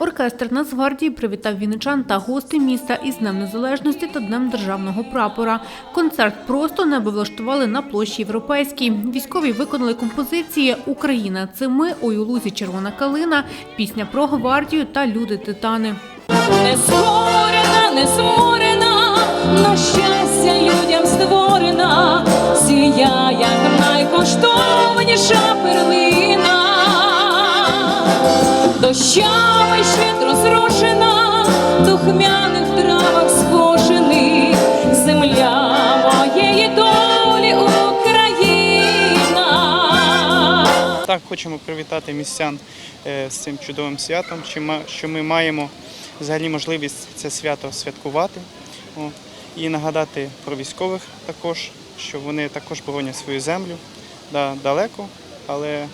Оркестр Нацгвардії привітав вінничан та гостей міста із Днем Незалежності та Днем Державного прапора. Концерт просто небо влаштували на площі Європейській. Військові виконали композиції Україна це ми, ой у лузі червона калина, пісня про гвардію та люди титани. Не скорена, не зморена, на щастя дощами щедро зрошена, духмяних травах скошених, земля моєї долі Україна. Так хочемо привітати містян е, з цим чудовим святом, що ми маємо взагалі можливість це свято святкувати. І нагадати про військових також, що вони також боронять свою землю да, далеко, але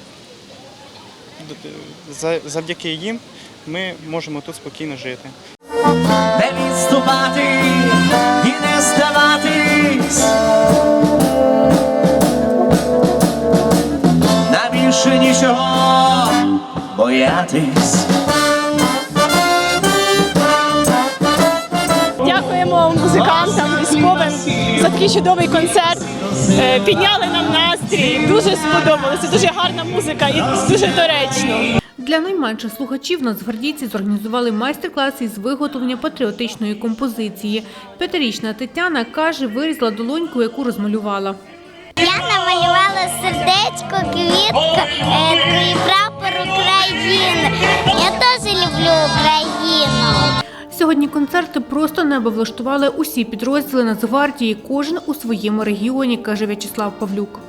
завдяки їм ми можемо тут спокійно жити. не відступати і не здаватись. Нам більше нічого боятись. Музикантам, військовим за такий чудовий концерт. Е, Підняли нам настрій. Дуже сподобалося. Дуже гарна музика і дуже доречно. Для найменших слухачів нацгвардійці зорганізували майстер-клас із виготовлення патріотичної композиції. П'ятирічна Тетяна каже, вирізала долоньку, яку розмалювала. Я намалювала сердечко, квітку е, і прапор України. Я теж люблю Україну. Сьогодні концерти просто небо влаштували усі підрозділи Нацгвардії, кожен у своєму регіоні, каже В'ячеслав Павлюк.